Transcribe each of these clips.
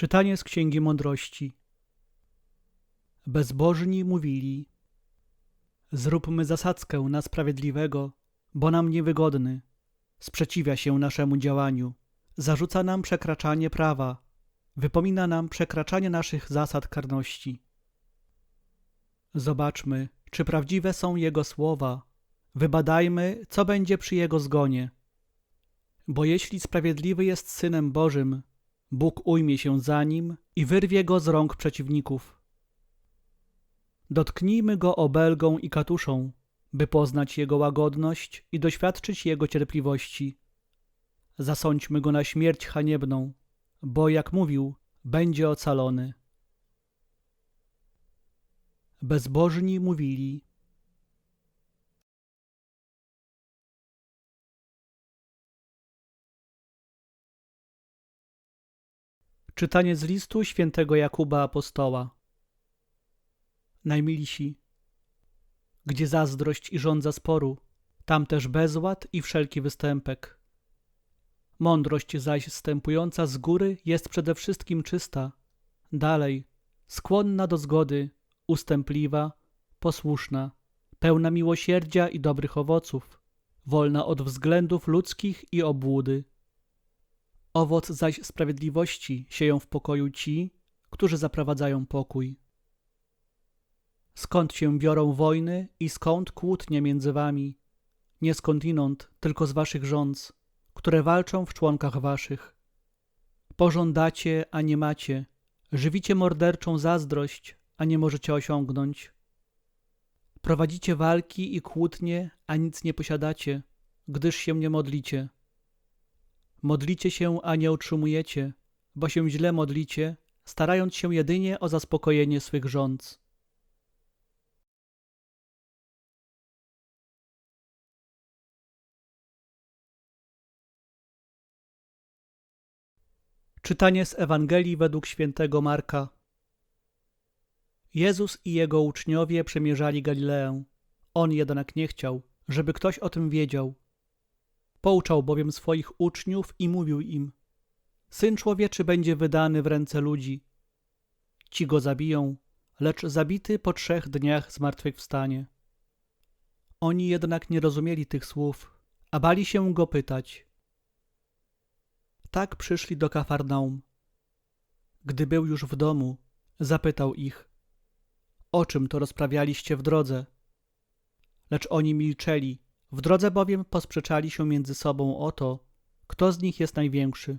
Czytanie z Księgi Mądrości. Bezbożni mówili: Zróbmy zasadzkę na sprawiedliwego, bo nam niewygodny. Sprzeciwia się naszemu działaniu, zarzuca nam przekraczanie prawa, wypomina nam przekraczanie naszych zasad karności. Zobaczmy, czy prawdziwe są Jego słowa, wybadajmy, co będzie przy Jego zgonie. Bo jeśli sprawiedliwy jest synem Bożym, Bóg ujmie się za nim i wyrwie go z rąk przeciwników. Dotknijmy go obelgą i katuszą, by poznać jego łagodność i doświadczyć jego cierpliwości. Zasądźmy go na śmierć haniebną, bo jak mówił, będzie ocalony. Bezbożni mówili, Czytanie z listu świętego Jakuba Apostoła. Najmilsi, gdzie zazdrość i żądza sporu, tam też bezład i wszelki występek. Mądrość zaś zstępująca z góry jest przede wszystkim czysta, dalej skłonna do zgody, ustępliwa, posłuszna, pełna miłosierdzia i dobrych owoców, wolna od względów ludzkich i obłudy Owoc zaś sprawiedliwości sieją w pokoju ci, którzy zaprowadzają pokój. Skąd się biorą wojny i skąd kłótnie między wami? Nie skądinąd, tylko z waszych rządz, które walczą w członkach waszych. Pożądacie, a nie macie, żywicie morderczą zazdrość, a nie możecie osiągnąć. Prowadzicie walki i kłótnie, a nic nie posiadacie, gdyż się nie modlicie. Modlicie się, a nie otrzymujecie, bo się źle modlicie, starając się jedynie o zaspokojenie swych rządz. Czytanie z Ewangelii według świętego Marka. Jezus i jego uczniowie przemierzali Galileę. On jednak nie chciał, żeby ktoś o tym wiedział, Pouczał bowiem swoich uczniów i mówił im: Syn człowieczy będzie wydany w ręce ludzi. Ci go zabiją, lecz zabity po trzech dniach zmartwychwstanie. Oni jednak nie rozumieli tych słów, a bali się go pytać. Tak przyszli do Kafarnaum. Gdy był już w domu, zapytał ich: O czym to rozprawialiście w drodze? Lecz oni milczeli w drodze bowiem posprzeczali się między sobą o to, kto z nich jest największy.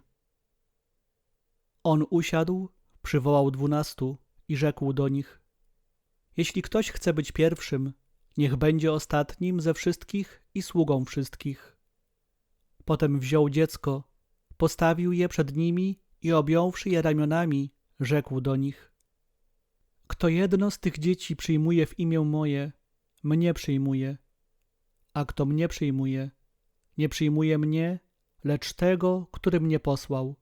On usiadł, przywołał dwunastu i rzekł do nich: Jeśli ktoś chce być pierwszym, niech będzie ostatnim ze wszystkich i sługą wszystkich. Potem wziął dziecko, postawił je przed nimi i objąwszy je ramionami, rzekł do nich: Kto jedno z tych dzieci przyjmuje w imię moje, mnie przyjmuje a kto mnie przyjmuje, nie przyjmuje mnie, lecz tego, który mnie posłał.